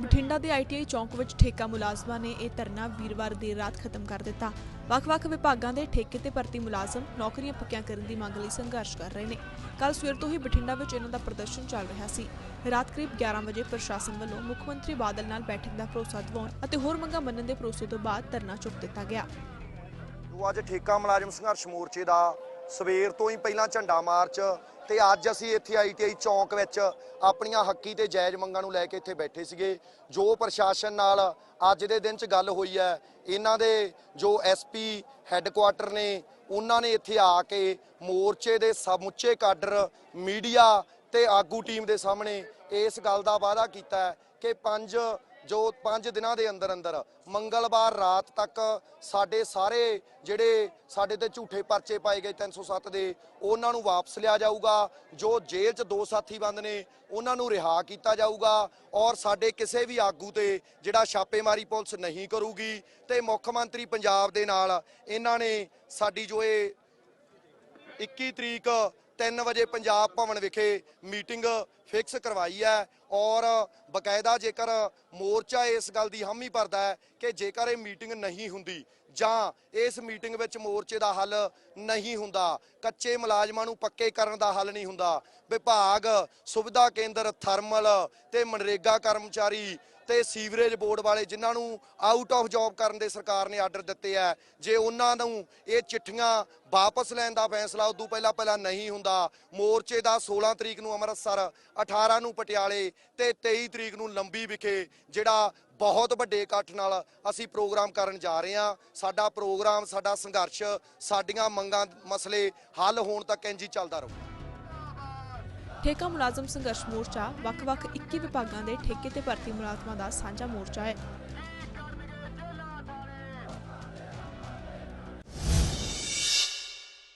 ਬਠਿੰਡਾ ਦੇ ਆਈਟੀਆਈ ਚੌਂਕ ਵਿੱਚ ਠੇਕਾ ਮੁਲਾਜ਼ਮਾਂ ਨੇ ਇਹ ਧਰਨਾ ਵੀਰਵਾਰ ਦੇਰ ਰਾਤ ਖਤਮ ਕਰ ਦਿੱਤਾ। ਵੱਖ-ਵੱਖ ਵਿਭਾਗਾਂ ਦੇ ਠੇਕੇ ਤੇ ਭਰਤੀ ਮੁਲਾਜ਼ਮ ਨੌਕਰੀਆਂ ਪੱਕੀਆਂ ਕਰਨ ਦੀ ਮੰਗ ਲਈ ਸੰਘਰਸ਼ ਕਰ ਰਹੇ ਨੇ। ਕੱਲ ਸਵੇਰ ਤੋਂ ਹੀ ਬਠਿੰਡਾ ਵਿੱਚ ਇਹਨਾਂ ਦਾ ਪ੍ਰਦਰਸ਼ਨ ਚੱਲ ਰਿਹਾ ਸੀ। ਰਾਤ ਕਰੀਬ 11 ਵਜੇ ਪ੍ਰਸ਼ਾਸਨ ਵੱਲੋਂ ਮੁੱਖ ਮੰਤਰੀ ਬਾਦਲ ਨਾਲ ਬੈਠਕ ਦਾ ਭਰੋਸਾ ਦਿਵਾਉਣ ਅਤੇ ਹੋਰ ਮੰਗਾਂ ਮੰਨਣ ਦੇ ਭਰੋਸੇ ਤੋਂ ਬਾਅਦ ਧਰਨਾ ਚੁੱਕ ਦਿੱਤਾ ਗਿਆ। ਜੋ ਅੱਜ ਠੇਕਾ ਮੁਲਾਜ਼ਮ ਸੰਘਰਸ਼ ਮੋਰਚੇ ਦਾ ਸਵੇਰ ਤੋਂ ਹੀ ਪਹਿਲਾਂ ਝੰਡਾ ਮਾਰਚ ਤੇ ਅੱਜ ਅਸੀਂ ਇੱਥੇ ਆਈਟੀਆਈ ਚੌਂਕ ਵਿੱਚ ਆਪਣੀਆਂ ਹੱਕੀ ਤੇ ਜਾਇਜ਼ ਮੰਗਾਂ ਨੂੰ ਲੈ ਕੇ ਇੱਥੇ ਬੈਠੇ ਸੀਗੇ। ਜੋ ਪ੍ਰਸ਼ਾਸਨ ਨਾਲ ਅੱਜ ਦੇ ਦਿਨ 'ਚ ਗੱਲ ਹੋਈ ਹੈ, ਇਹਨਾਂ ਦੇ ਜੋ ਐਸਪੀ ਹੈੱਡਕੁਆਟਰ ਨੇ, ਉਹਨਾਂ ਨੇ ਇੱਥੇ ਆ ਕੇ ਮੋਰਚੇ ਦੇ ਸਮੁੱਚੇ ਕਾਡਰ, ਮੀਡੀਆ ਤੇ ਆਗੂ ਟੀਮ ਦੇ ਸਾਹਮਣੇ ਇਸ ਗੱਲ ਦਾ ਵਾਅਦਾ ਕੀਤਾ ਕਿ ਪੰਜ ਜੋ 5 ਦਿਨਾਂ ਦੇ ਅੰਦਰ ਅੰਦਰ ਮੰਗਲਵਾਰ ਰਾਤ ਤੱਕ ਸਾਡੇ ਸਾਰੇ ਜਿਹੜੇ ਸਾਡੇ ਤੇ ਝੂਠੇ ਪਰਚੇ ਪਾਏ ਗਏ 307 ਦੇ, ਉਹਨਾਂ ਨੂੰ ਵਾਪਸ ਲਿਆ ਜਾਊਗਾ, ਜੋ ਜੇਲ੍ਹ 'ਚ ਦੋ ਸਾਥੀ ਬੰਦ ਨੇ, ਉਹਨਾਂ ਨੂੰ ਰਿਹਾ ਕੀਤਾ ਜਾਊਗਾ ਔਰ ਸਾਡੇ ਕਿਸੇ ਵੀ ਆਗੂ ਤੇ ਜਿਹੜਾ ਛਾਪੇਮਾਰੀ ਪੁਲਿਸ ਨਹੀਂ ਕਰੂਗੀ ਤੇ ਮੁੱਖ ਮੰਤਰੀ ਪੰਜਾਬ ਦੇ ਨਾਲ ਇਹਨਾਂ ਨੇ ਸਾਡੀ ਜੋ ਇਹ 21 ਤਰੀਕ 3 ਵਜੇ ਪੰਜਾਬ ਭਵਨ ਵਿਖੇ ਮੀਟਿੰਗ ਫਿਕਸ ਕਰਵਾਈ ਹੈ ਔਰ ਬਕਾਇਦਾ ਜੇਕਰ ਮੋਰਚਾ ਇਸ ਗੱਲ ਦੀ ਹਾਮੀ ਭਰਦਾ ਹੈ ਕਿ ਜੇਕਰ ਇਹ ਮੀਟਿੰਗ ਨਹੀਂ ਹੁੰਦੀ ਜਾਂ ਇਸ ਮੀਟਿੰਗ ਵਿੱਚ ਮੋਰਚੇ ਦਾ ਹੱਲ ਨਹੀਂ ਹੁੰਦਾ, ਕੱਚੇ ਮੁਲਾਜ਼ਮਾਂ ਨੂੰ ਪੱਕੇ ਕਰਨ ਦਾ ਹੱਲ ਨਹੀਂ ਹੁੰਦਾ, ਵਿਭਾਗ, ਸੁਵਿਧਾ ਕੇਂਦਰ, ਥਰਮਲ ਤੇ ਮਨਰੇਗਾ ਕਰਮਚਾਰੀ ਤੇ ਸੀਵਰੇਜ ਬੋਰਡ ਵਾਲੇ ਜਿਨ੍ਹਾਂ ਨੂੰ ਆਊਟ ਆਫ ਜੌਬ ਕਰਨ ਦੇ ਸਰਕਾਰ ਨੇ ਆਰਡਰ ਦਿੱਤੇ ਆ ਜੇ ਉਹਨਾਂ ਨੂੰ ਇਹ ਚਿੱਠੀਆਂ ਵਾਪਸ ਲੈਣ ਦਾ ਫੈਸਲਾ ਉਦੋਂ ਪਹਿਲਾਂ ਪਹਿਲਾਂ ਨਹੀਂ ਹੁੰਦਾ, ਮੋਰਚੇ ਦਾ 16 ਤਰੀਕ ਨੂੰ ਅੰਮ੍ਰਿਤਸਰ 18 ਨੂੰ ਪਟਿਆਲੇ ਤੇ 23 ਤਰੀਕ ਨੂੰ ਲੰਬੀ ਵਿਖੇ, ਜਿਹੜਾ ਬਹੁਤ ਵੱਡੇ ਇਕੱਠ ਨਾਲ ਅਸੀਂ ਪ੍ਰੋਗਰਾਮ ਕਰਨ ਜਾ ਰਹੇ ਹਾਂ। ਸਾਡਾ ਪ੍ਰੋਗਰਾਮ, ਸਾਡਾ ਸੰਘਰਸ਼, ਸਾਡੀਆਂ ਮੰਗਾਂ, ਮਸਲੇ ਹੱਲ ਹੋਣ ਤੱਕ ਇੰਜ ਹੀ ਚੱਲਦਾ ਰਹੂ। ਠੇਕਾ ਮੁਲਾਜ਼ਮ ਸੰਘਰਸ਼ ਮੋਰਚਾ ਵੱਖ-ਵੱਖ 21 ਵਿਭਾਗਾਂ ਦੇ ਠੇਕੇ ਤੇ ਭਰਤੀ ਮੁਲਾਜ਼ਮਾਂ ਦਾ ਸਾਂਝਾ ਮੋਰਚਾ ਹੈ।